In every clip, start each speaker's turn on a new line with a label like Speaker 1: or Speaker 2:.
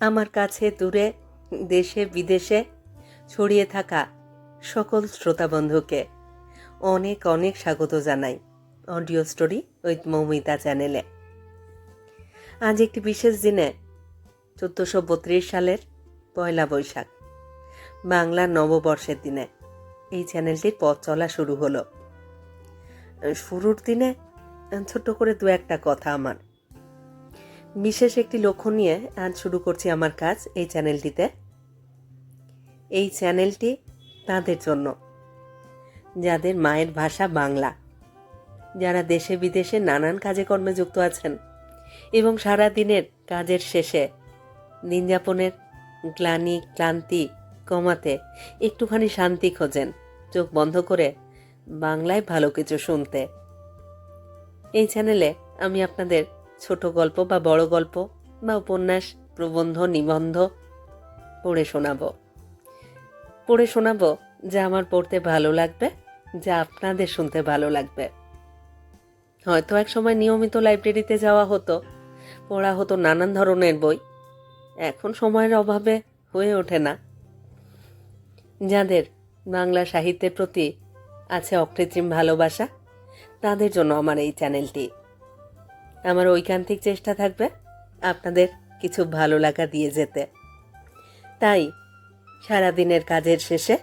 Speaker 1: আমার কাছে দূরে, দেশে, বিদেশে ছড়িয়ে থাকা সকল শ্রোতা বন্ধুকে অনেক অনেক স্বাগত জানাই অডিও স্টোরি উইথ মৌমিতা চ্যানেলে। আজ একটি বিশেষ দিনে চোদ্দোশো বত্রিশ সালের পয়লা বৈশাখ বাংলার নববর্ষের দিনে এই চ্যানেলটির পথ চলা শুরু হলো। শুরুর দিনে ছোট্ট করে দু একটা কথা আমার। বিশেষ একটি লক্ষ্য নিয়ে আজ শুরু করছি আমার কাজ এই চ্যানেলটিতে। এই চ্যানেলটি তাদের জন্য, যাদের মায়ের ভাষা বাংলা, যারা দেশে বিদেশে নানান কাজে কর্মে যুক্ত আছেন এবং সারা দিনের কাজের শেষে দিনযাপনের গ্লানি, ক্লান্তি কমাতে একটুখানি শান্তি খোঁজেন, চোখ বন্ধ করে বাংলায় ভালো কিছু শুনতে। এই চ্যানেলে আমি আপনাদের ছোট গল্প বা বড় গল্প বা উপন্যাস, প্রবন্ধ, নিবন্ধ পড়ে শোনাবো। পড়ে শোনাবো যা আমার পড়তে ভালো লাগবে, যা আপনাদের শুনতে ভালো লাগবে। হয়তো এক সময় নিয়মিত লাইব্রেরিতে যাওয়া হতো, পড়া হতো নানান ধরনের বই। এখন সময়ের অভাবে হয়ে ওঠে না। যাদের বাংলা সাহিত্যের প্রতি আছে অকৃত্রিম ভালোবাসা, তাদের জন্য আমার এই চ্যানেলটি। আমার ঐকান্তিক চেষ্টা থাকবে আপনাদের কিছু ভালো লাগা দিয়ে যেতে। তাই সারাদিনের কাজের শেষে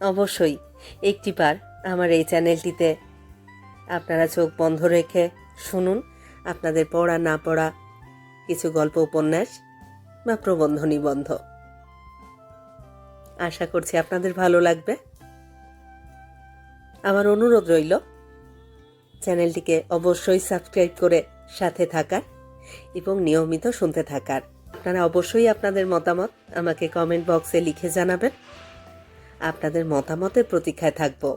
Speaker 1: অবশ্যই একটি বার আমার এই চ্যানেলটিতে আপনারা চোখ বন্ধ রেখে শুনুন আপনাদের পড়া না পড়া কিছু গল্প, উপন্যাস বা প্রবন্ধ নিবন্ধ। আশা করছি আপনাদের ভালো লাগবে। আমার অনুরোধ রইল চ্যানেলটিকে অবশ্যই সাবস্ক্রাইব করে সাথে থাকার এবং নিয়মিত শুনতে থাকার। আপনারা অবশ্যই আপনাদের মতামত আমাকে কমেন্ট বক্সে লিখে জানাবেন। আপনাদের মতামতের প্রতীক্ষায় থাকব।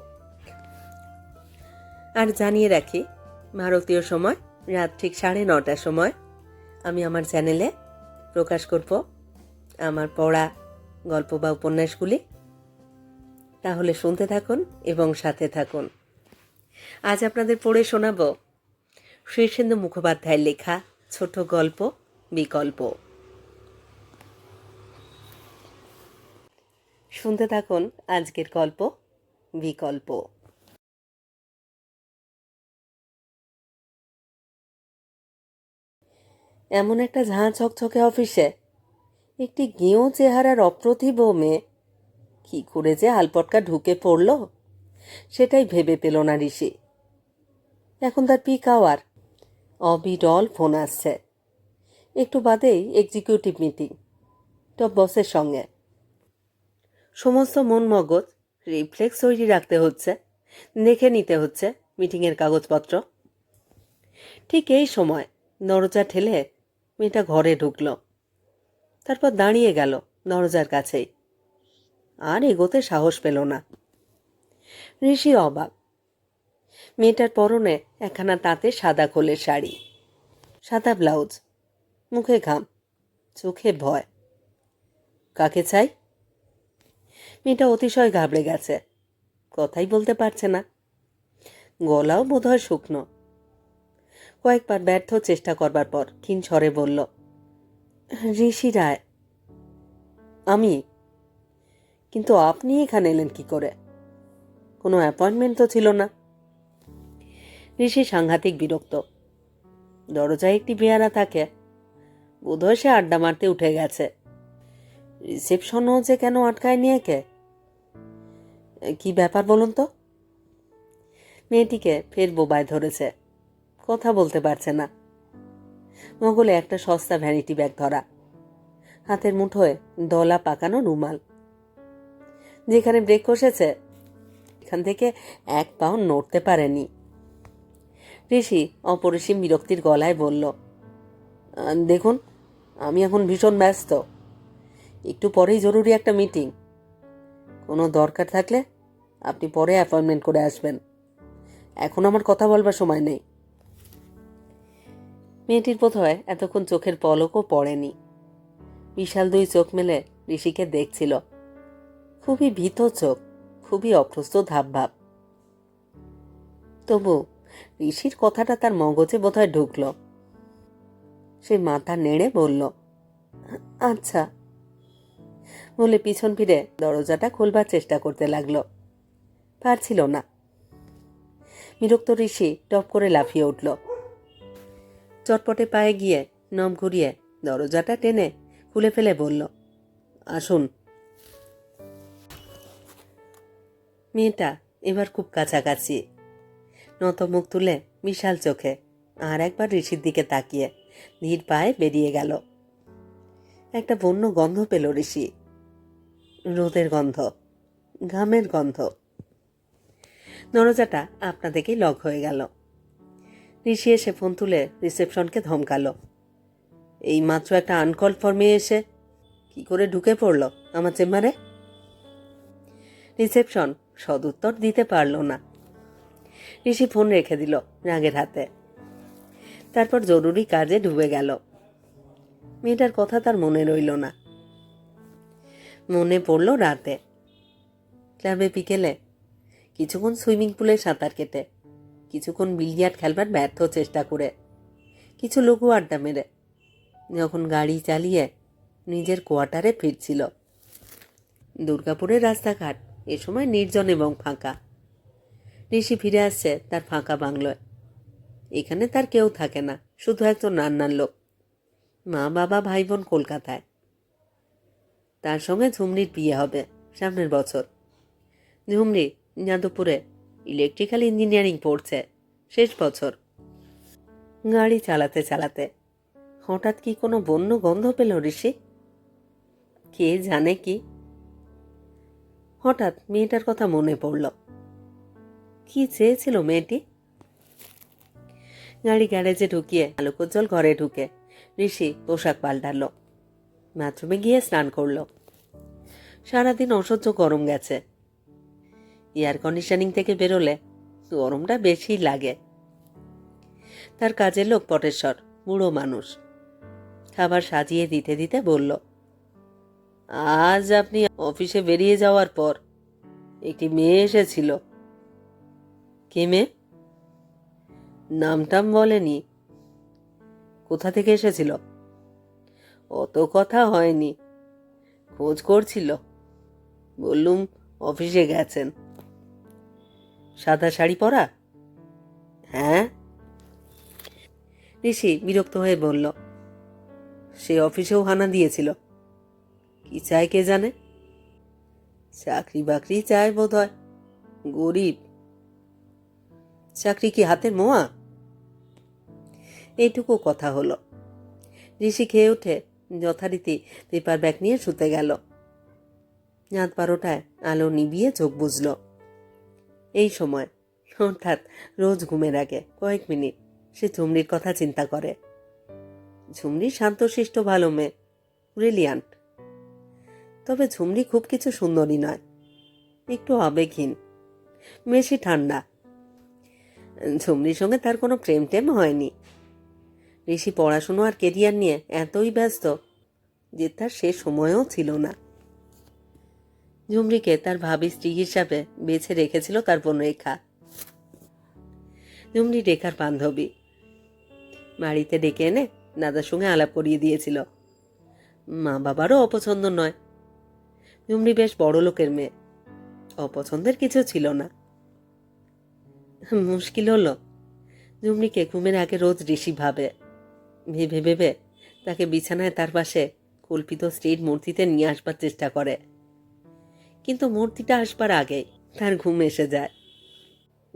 Speaker 1: আর জানিয়ে রাখি, ভারতীয় সময় রাত ঠিক সাড়ে নটার সময় আমি আমার চ্যানেলে প্রকাশ করব আমার পড়া, গল্প বা উপন্যাসগুলি। তাহলে শুনতে থাকুন এবং সাথে থাকুন। আজ আপনাদের পড়ে শোনাব শীর্ষেন্দু মুখোপাধ্যায়ের লেখা, ছোট গল্প, বিকল্প। শুনতে থাকুন আজকের গল্প, বিকল্প। এমন একটা ঝাঁ চকচকে অফিসে, একটি গেঁয়ো চেহারার অপ্রতিভ মেয়ে। কি করে যে আলপটকা ঢুকে পড়ল? সেটাই ভেবে পেল না ঋষি। এখন তার পিক আওয়ার। অবিরল ফোন আসছে। একটু বাদেই এক্সিকিউটিভ মিটিং টপ বসের সঙ্গে। সমস্ত মন মগজ রিফ্লেক্স তৈরি রাখতে হচ্ছে, দেখে নিতে হচ্ছে মিটিংয়ের কাগজপত্র। ঠিক এই সময় দরজা ঠেলে মেয়েটা ঘরে ঢুকলো। তারপর দাঁড়িয়ে গেল দরজার কাছেই। আর এগোতে সাহস পেল না। ঋষি অবাক। মেয়েটার পরনে একখানা তাঁতে সাদা খোলের শাড়ি, সাদা ব্লাউজ, মুখে ঘাম, চোখে ভয়। কাকে চাই? মেয়েটা অতিশয় ঘাবড়ে গেছে, কথাই বলতে পারছে না। গলাও বোধহয় শুকনো। কয়েকবার ব্যর্থ চেষ্টা করবার পর ক্ষীণ স্বরে বলল, ঋষি রায়, আমি? কিন্তু আপনি এখানে এলেন কি করে? কোনো অ্যাপয়েন্টমেন্ট তো ছিল না। ঋষি সাংঘাতিক বিরক্ত। দরজায় একটি বেয়ারা থাকে। বোধহয় সে আড্ডা মারতে উঠে গেছে। রিসেপশনও যে কেন আটকায় নিয়ে কে কি ব্যাপার বলুন তো? মেয়েটিকে ফের বোবায় ধরেছে। কথা বলতে পারছে না। মগলে একটা সস্তা ভ্যানিটি ব্যাগ ধরা। হাতের মুঠোয় দলা পাকানো রুমাল। যেখানে ব্রেক কষেছে এখান থেকে এক পাও নড়তে পারেনি। ঋষি অপরিসীম বিরক্তির গলায় বলল দেখুন, আমি এখন ভীষণ ব্যস্ত। একটু পরেই জরুরি একটা মিটিং। কোনো দরকার থাকলে আপনি পরে অ্যাপয়েন্টমেন্ট করে আসবেন। এখন আমার কথা বলবার সময় নেই। মেয়েটির বোধ হয় এতক্ষণ চোখের পলকও পড়েনি। বিশাল দুই চোখ মেলে ঋষিকে দেখছিল। খুবই ভীত চোখ। খুবই অপ্রস্তুত হাবভাব তবু ঋষির কথাটা তার মগজে বোধহয় ঢুকল। সে মাথা নেড়ে বলল আচ্ছা। বলে পিছন ফিরে দরজাটা খুলবার চেষ্টা করতে লাগল। পারছিল না। বিরক্ত ঋষি টপ করে লাফিয়ে উঠল। চটপটে পায়ে গিয়ে নম ঘুরিয়ে দরজাটা টেনে খুলে ফেলে বলল, আসুন। মেয়েটা এবার খুব কাছাকাছি। নত মুখ তুলে বিশাল চোখে আর একবার ঋষির দিকে তাকিয়ে ধীর পায়ে বেরিয়ে গেল। একটা বন্য গন্ধ পেল ঋষি। রোদের গন্ধ, ঘামের গন্ধ। দরজাটা আপনা থেকেই লক হয়ে গেল। ঋষি এসে ফোন তুলে রিসেপশনকে ধমকালো। এই মাত্র একটা আনকল ফর্মে এসে কি করে ঢুকে পড়ল আমার চেম্বারে? রিসেপশন সদুত্তর দিতে পারল না। ঋষি ফোন রেখে দিল রাগের হাতে। তারপর জরুরি কাজে ডুবে গেল। মেয়েটার কথা তার মনে রইল না। মনে পড়ল রাতে। ক্লাবে বিকেলে কিছুক্ষণ সুইমিং পুলে সাঁতার কেটে, কিছুক্ষণ বিলিয়ার্ড খেলবার ব্যর্থ চেষ্টা করে, কিছু লঘু আড্ডা মেরে, যখন গাড়ি চালিয়ে নিজের কোয়ার্টারে ফিরছিল। দুর্গাপুরের রাস্তাঘাট এ সময় নির্জন এবং ফাঁকা। ঋষি ফিরে আসছে তার ফাঁকা বাংলোয়। এখানে তার কেউ থাকে না, শুধু একজন রান্নার লোক। মা, বাবা ভাই বোন কলকাতায়। তার সঙ্গে ঝুমরির বিয়ে হবে সামনের বছর। ঝুমরি যাদবপুরে ইলেকট্রিক্যাল ইঞ্জিনিয়ারিং পড়ছে শেষ বছর। গাড়ি চালাতে চালাতে। হঠাৎ কি কোনো বন্য গন্ধ পেল ঋষি? কে জানে কি হঠাৎ মেয়েটার কথা মনে পড়ল। কি চেয়েছিল মেয়েটি? গাড়ি গ্যারেজে ঢুকিয়ে আলোকোজ্জ্বল ঘরে ঢুকে ঋষি পোশাক পাল্টালো। বাথরুমে গিয়ে স্নান করল। সারাদিন অসহ্য গরম গেছে। এয়ার কন্ডিশনিং থেকে বেরোলে গরমটা বেশি লাগে। তার কাজের লোক পটেশ্বর, বুড়ো মানুষ। খাবার সাজিয়ে দিতে দিতে বলল আজ আপনি অফিসে বেরিয়ে যাওয়ার পর একটি মেয়ে এসেছিল। কে মেয়ে? নামটাম বলেনি। কোথা থেকে এসেছিল? অত কথা হয়নি। খোঁজ করছিল। বললুম, অফিসে গেছেন। সাদা শাড়ি পরা? হ্যাঁ। ঋষি বিরক্ত হয়ে বলল, সে অফিসেও হানা দিয়েছিল। কি চায় কে জানে? চাকরি বাকরি চায় বোধ হয় গরিব। চাকরি কি হাতের মোয়া? এইটুকু কথা হলো। ঋষি খেয়ে উঠে যথারীতি পেপার ব্যাগ নিয়ে শুতে গেল। রাত বারোটায় আলো নিবিয়ে চোখ বুঝল এই সময় অর্থাৎ রোজ ঘুমের আগে, কয়েক মিনিট, সে ঝুমরির কথা চিন্তা করে। ঝুমরি শান্তশিষ্ট ভালো মেয়ে ব্রিলিয়ান্ট তবে ঝুমরি খুব কিছু সুন্দরী নয়। একটু আবেগহীন। বেশি ঠান্ডা। ঝুমরির সঙ্গে তার কোনো প্রেম টেম হয়নি। ঋষি পড়াশুনো আর কেরিয়ার নিয়ে এতই ব্যস্ত যে তার সে সময়ও ছিল না। ঝুমরিকে তার ভাবি স্ত্রী হিসাবে বেছে রেখেছিল তার বোন রেখা। ঝুমরি রেখার বান্ধবী। বাড়িতে ডেকে এনে দাদার সঙ্গে আলাপ করিয়ে দিয়েছিল। মা বাবারও অপছন্দ নয়। ঝুমরি বেশ বড় লোকের মেয়ে। অপছন্দের কিছু ছিল না। মুশকিল হলো। ঝুমরিকে ঘুমের আগে রোজ ঋষি ভাবে। ভেবে ভেবে তাকে বিছানায় তার পাশে কল্পিত স্ত্রীর মূর্তিতে নিয়ে আসবার চেষ্টা করে। কিন্তু মূর্তিটা আসবার আগেই তার ঘুম এসে যায়।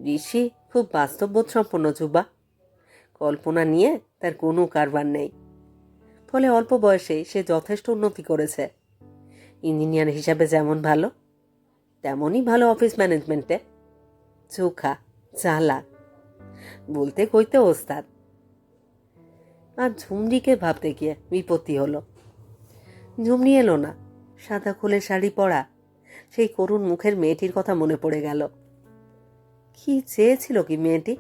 Speaker 1: ঋষি খুব বাস্তববোধ সম্পন্ন যুবা। কল্পনা নিয়ে তার কোনো কারবার নেই। ফলে অল্প বয়সেই সে যথেষ্ট উন্নতি করেছে। ইঞ্জিনিয়ার হিসাবে যেমন ভালো, তেমনই ভালো অফিস ম্যানেজমেন্টে। চোখা, চালাক, বলতে কইতে ওস্তাদ। আর ঝুমরিকে ভাবতে গিয়ে বিপত্তি হলো। ঝুমরি এলো না, সাদা খুলে শাড়ি পরা, সেই করুণ মুখের মেয়েটির কথা মনে পড়ে গেল। কি চেয়েছিল কি মেয়েটি?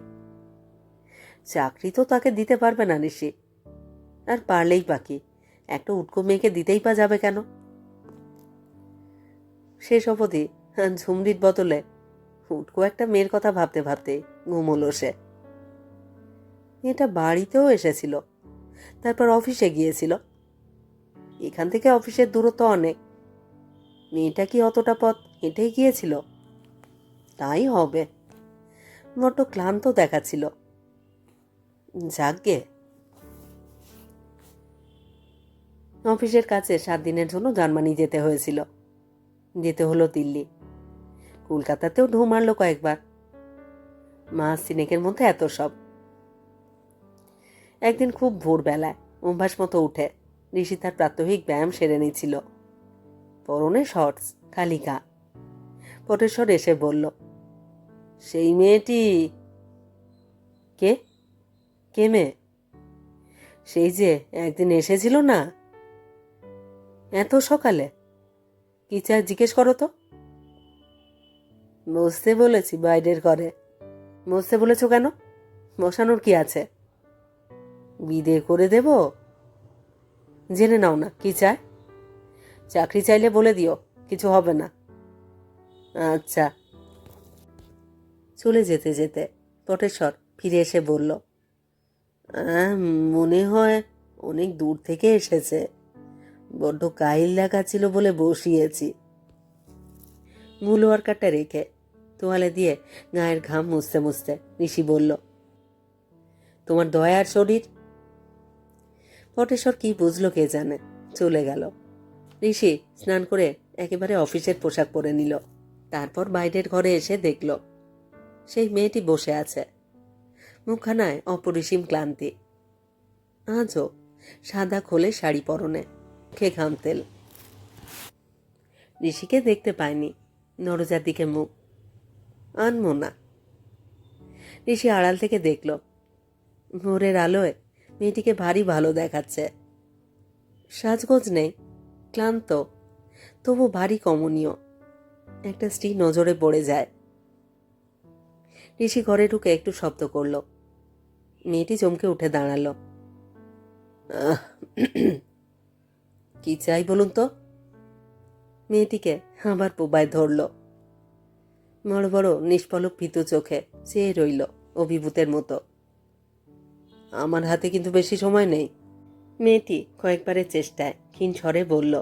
Speaker 1: চাকরি তো তাকে দিতে পারবে না ঋষি। আর পারলেই বাকি একটা উটকো মেয়েকে দিতেই পা যাবে কেন? শেষ অবধি ঝুমরির বদলে উটকো একটা মেয়ের কথা ভাবতে ভাবতে ঘুমলো সে। এটা বাড়িতেও এসেছিল, তারপর অফিসে গিয়েছিল। এখান থেকে অফিসের দূরত্ব অনেক। মেয়েটা কি অতটা পথ হেঁটেই গিয়েছিল? তাই হবে। বড্ড ক্লান্ত দেখাচ্ছিল। যাকগে। অফিসের কাছে সাত দিনের জন্য জার্মানি যেতে হয়েছিল। যেতে হলো দিল্লি। কলকাতাতেও ঢু মারলো কয়েকবার। মা সিনেকের মধ্যে এত সব। একদিন খুব ভোরবেলায় অভ্যাস মতো উঠে ঋষি তার প্রাত্যহিক ব্যায়াম সেরে নিয়েছিল। পরনে শর্টস গা। পটেশ্বর এসে বলল, সেই মেয়েটি কে? কে মেয়ে? সেই যে একদিন এসেছিল না? এত সকালে কি চায় জিজ্ঞেস করো তো। বসতে বলেছি বাইরের ঘরে। বসতে বলেছ কেন? বসানোর কি আছে? বিদে করে দেব? জেনে নাও না কি চায় চাকরি চাইলে বলে দিও কিছু হবে না। আচ্ছা। চলে যেতে যেতে পটেশ্বর ফিরে এসে বলল "আহ, মনে হয় অনেক দূর থেকে এসেছে। বড্ড গাইল কাইল দেখাচ্ছিল বলে বসিয়েছি। মূল ওয়ার্কারটা রেখে তোয়ালে দিয়ে গায়ের ঘাম মুছতে মুছতে ঋষি বলল, তোমার দয়ার শরীর? পটেশ্বর কি বুঝলো কে জানে, চলে গেল। ঋষি স্নান করে একেবারে অফিসের পোশাক পরে নিল, তারপর বাইরের ঘরে এসে দেখল, সেই মেয়েটি বসে আছে। মুখখানায় অপরিসীম ক্লান্তি। আজও সাদা খোলে শাড়ি পরনে। ঘাম তেল। ঋষিকে দেখতে পায়নি নরজার দিকে মুখ। আনমো না। ঋষি আড়াল থেকে দেখল, ভোরের আলোয় মেয়েটিকে ভারী ভালো দেখাচ্ছে। সাজগোজ নেই, ক্লান্ত, তবু ভারী কমনীয়। একটা স্ত্রী নজরে পড়ে যায়। ঋষি ঘরে ঢুকে একটু শব্দ করল। মেয়েটি চমকে উঠে দাঁড়াল। কি চাই বলুন তো? মেয়েটিকে আবার পোবায় ধরল। বড় বড় নিষ্পলক ভীতু চোখে চেয়ে রইল অভিভূতের মতো। আমার হাতে কিন্তু বেশি সময় নেই। মেয়েটি কয়েকবারের চেষ্টায় ক্ষীণ স্বরে বলল,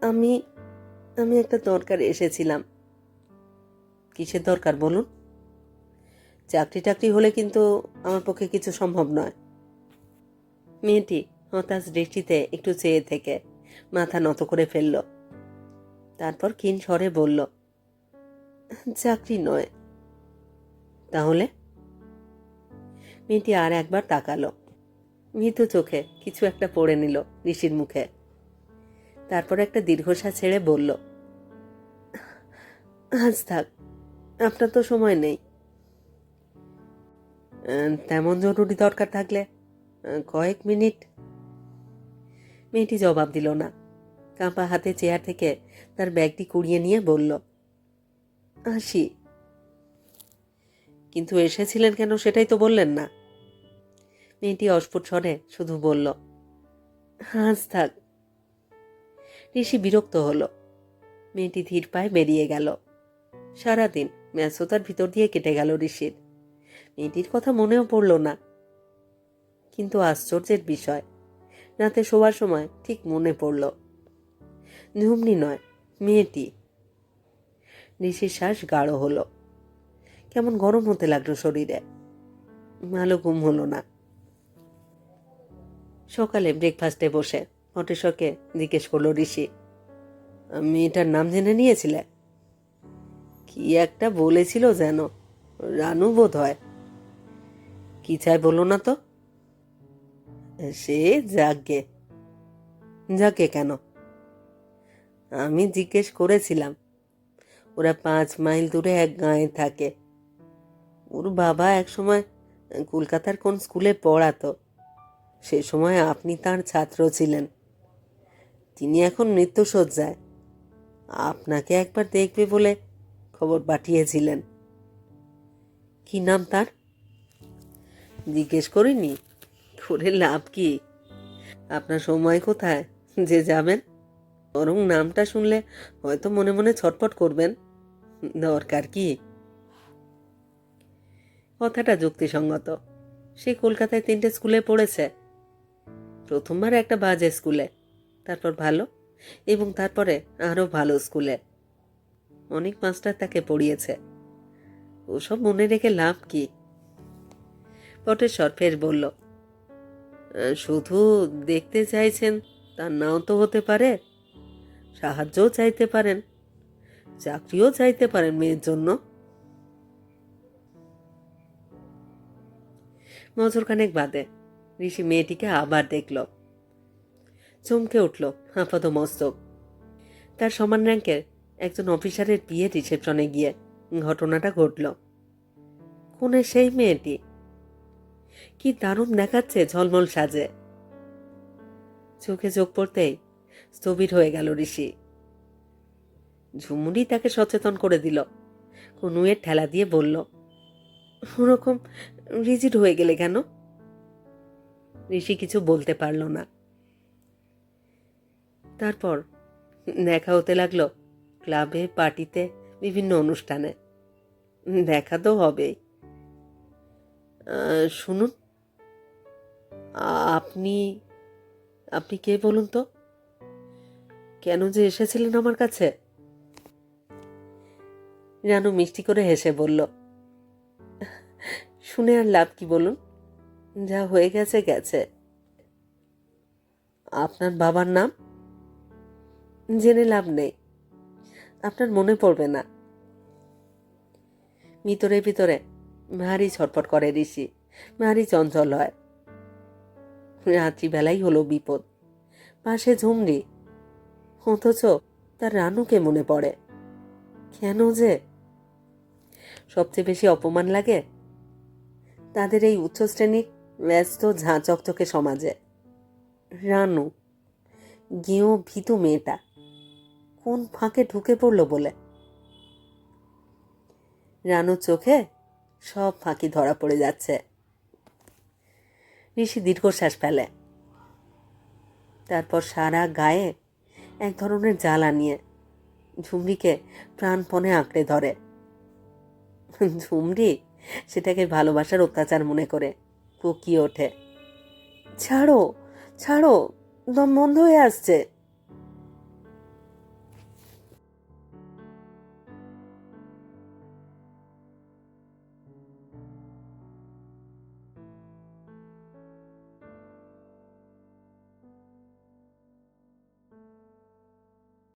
Speaker 1: আমি আমি একটা দরকার এসেছিলাম। কিসের দরকার বলুন? চাকরি টাকরি হলে কিন্তু আমার পক্ষে কিছু সম্ভব নয়। মেয়েটি হতাশ দৃষ্টিতে একটু চেয়ে থেকে মাথা নত করে ফেলল। তারপর ক্ষীণ স্বরে বলল, চাকরি নয়। তাহলে? মেয়েটি আর একবার তাকালো। মৃত চোখে কিছু একটা পড়ে নিল ঋষির মুখে। তারপর একটা দীর্ঘশ্বাস ছেড়ে বলল, আজ থাক, আপনার তো সময় নেই। তেমন জরুরি দরকার থাকলে কয়েক মিনিট মেয়েটি জবাব দিল না। কাঁপা হাতে চেয়ার থেকে তার ব্যাগটি কুড়িয়ে নিয়ে বলল, আসি। কিন্তু এসেছিলেন কেন সেটাই তো বললেন না? মেয়েটি অস্ফুট স্বরে শুধু বলল হাঁস থাক। ঋষি বিরক্ত হলো। মেয়েটি ধীর পায়ে বেরিয়ে গেল। সারাদিন ব্যস্ততার ভিতর দিয়ে কেটে গেল ঋষির। মেয়েটির কথা মনেও পড়ল না। কিন্তু আশ্চর্যের বিষয় রাতে শোবার সময় ঠিক মনে পড়ল। ঝুমনি নয়, মেয়েটি। ঋষির শ্বাস গাঢ় হলো। কেমন গরম হতে লাগল শরীরে। ভালো ঘুম হলো না। সকালে ব্রেকফাস্টে বসে মটেশ্বরকে জিজ্ঞেস করল ঋষি মেয়েটার নাম জেনে নিয়েছিলে? কি একটা বলেছিল যেন? রানু বোধ হয় কি চাই বলো না তো? সে যাকে যাকে কেন? আমি জিজ্ঞেস করেছিলাম। ওরা পাঁচ মাইল দূরে এক গাঁয়ে থাকে। ওর বাবা একসময় কলকাতার কোন স্কুলে পড়াতো। সে সময় আপনি তার ছাত্র ছিলেন। তিনি এখন মৃত্যুসজ্জায় আপনাকে একবার দেখবে বলে খবর পাঠিয়েছিলেন। কি নাম তার? জিজ্ঞেস করিনি। করে লাভ কি? আপনার সময় কোথায়? যে যাবেন? বরং নামটা শুনলে হয়তো মনে মনে ছটফট করবেন। দরকার কি? কথাটা যুক্তিসঙ্গত। সে কলকাতায় তিনটে স্কুলে পড়েছে। প্রথমবার একটা বাজে স্কুলে তারপর ভালো এবং তারপরে আরও ভালো স্কুলে। অনেক মাস্টার তাকে পড়িয়েছে। ওসব মনে রেখে লাভ কি? পটেশ্বর ফের বলল "আহ, শুধু দেখতে চাইছেন তার নাও তো হতে পারে। সাহায্যও চাইতে পারেন, চাকরিও চাইতে পারেন মেয়ের জন্য। নজরখানেক বাদে ঋষি মেয়েটিকে আবার দেখল। চমকে উঠল, আপাত মস্তক তার সমান র্যাঙ্কের একজন অফিসারের বিয়ে রিসেপশনে গিয়ে ঘটনাটা ঘটল। কোনে সেই মেয়েটি? কি দারুণ দেখাচ্ছে ঝলমল সাজে। চোখে চোখ পড়তেই স্থবির হয়ে গেল ঋষি। ঝুমুরি তাকে সচেতন করে দিল। কনুয়ের ঠেলা দিয়ে বলল, ওরকম রিজিড হয়ে গেলে কেন? ঋষি কিছু বলতে পারল না। তারপর দেখা হতে লাগল ক্লাবে, পার্টিতে, বিভিন্ন অনুষ্ঠানে। দেখা তো হবেই। শুনুন। আপনি আপনি কে বলুন তো? কেন যে এসেছিলেন আমার কাছে? রানু মিষ্টি করে হেসে বলল, শুনে আর লাভ কি বলুন? যা হয়ে গেছে গেছে। আপনার বাবার নাম? জেনে লাভ নেই। আপনার মনে পড়বে না। ভিতরে ভিতরে। ভারী ছটফট করে ঋষি ভারী চঞ্চল হয়। রাত্রিবেলাই হলো বিপদ। পাশে ঝুমরি অথচ তার রানুকে মনে পড়ে? কেন যে? সবচেয়ে বেশি অপমান লাগে তাদের এই উচ্চ শ্রেণির ব্যস্ত ঝাঁ চকচকে সমাজে। রানু গেঁয়ো ভীতু মেয়েটা, কোন ফাঁকে ঢুকে পড়ল বলে? রানুর চোখে সব ফাঁকি ধরা পড়ে যাচ্ছে। ঋষি দীর্ঘশ্বাস ফেলে। তারপর সারা গায়ে এক ধরনের জ্বালা নিয়ে ঝুমরিকে প্রাণপণে আঁকড়ে ধরে। ঝুমরি সেটাকে ভালোবাসার অত্যাচার মনে করে, কুকিয়ে ওঠে। ছাড়ো ছাড়ো, দম বন্ধ হয়ে আসছে।